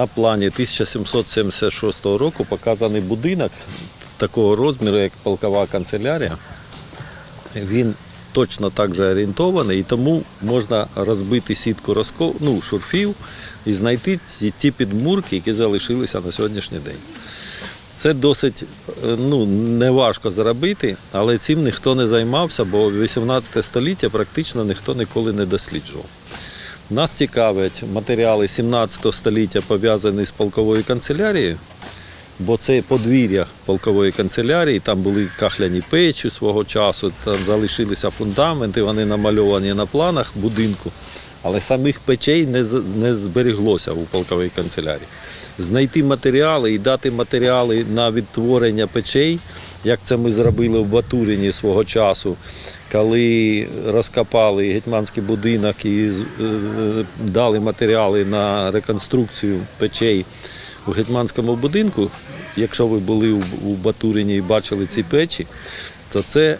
на плані 1776 року показаний будинок такого розміру, як полкова канцелярія. Він точно так же орієнтований, і тому можна розбити сітку розко... ну, шурфів і знайти ті, ті підмурки, які залишилися на сьогоднішній день. Це досить е, ну, неважко зробити, але цим ніхто не займався, бо 18 століття практично ніхто ніколи не досліджував. Нас цікавлять матеріали 17 століття пов'язані з полковою канцелярією, бо це подвір'я полкової канцелярії, там були кахляні печі свого часу, там залишилися фундаменти, вони намальовані на планах будинку. Але самих печей не, не зберіглося у полковій канцелярії. Знайти матеріали і дати матеріали на відтворення печей, як це ми зробили в Батуріні свого часу, коли розкопали гетьманський будинок і е, дали матеріали на реконструкцію печей у гетьманському будинку. Якщо ви були у, Батуріні і бачили ці печі, то це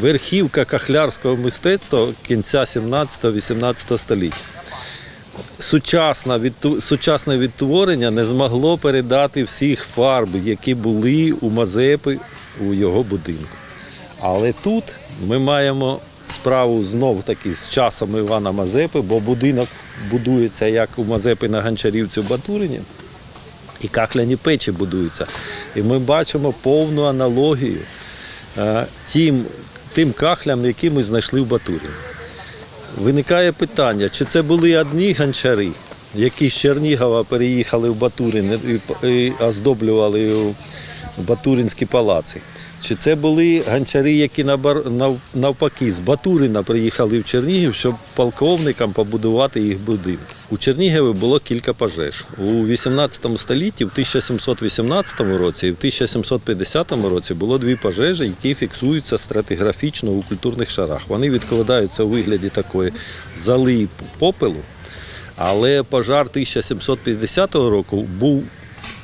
верхівка кахлярського мистецтва кінця 17-18 століття. Сучасне, сучасне відтворення не змогло передати всіх фарб, які були у Мазепи у його будинку. Але тут ми маємо справу знов таки з часом Івана Мазепи, бо будинок будується як у Мазепи на Гончарівці в Батурині, і кахляні печі будуються. І ми бачимо повну аналогію е, тим, тим кахлям, які ми знайшли в Батурі. Виникає питання, чи це були одні гончари, які з Чернігова переїхали в Батурин і, оздоблювали Батуринські палаци. Чи це були гончари, які навпаки з Батурина приїхали в Чернігів, щоб полковникам побудувати їх будинки? У Чернігові було кілька пожеж. У 18 столітті, в 1718 році і в 1750 році було дві пожежі, які фіксуються стратиграфічно у культурних шарах. Вони відкладаються у вигляді такої зали попелу. Але пожар 1750 року був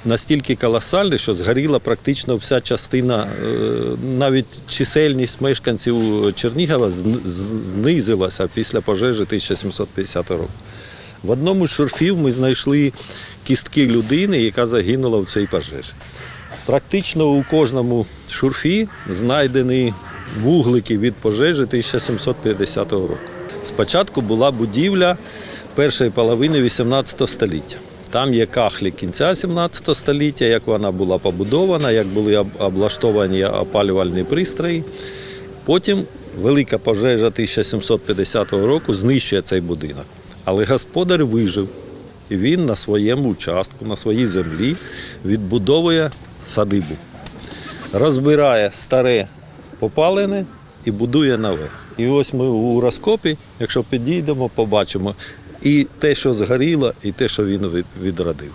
настільки колосальний, що згоріла практично вся частина, е, навіть чисельність мешканців Чернігова знизилася після пожежі 1750 року. В одному з шурфів ми знайшли кістки людини, яка загинула в цій пожежі. Практично у кожному шурфі знайдені вуглики від пожежі 1750 року. Спочатку була будівля першої половини 18 століття. Там є кахлі кінця 17 століття, як вона була побудована, як були облаштовані опалювальні пристрої. Потім велика пожежа 1750 року знищує цей будинок. Але господар вижив. І він на своєму участку, на своїй землі відбудовує садибу, розбирає старе попалене і будує нове. І ось ми у розкопі, якщо підійдемо, побачимо і те, що згоріло, і те, що він від- відродив.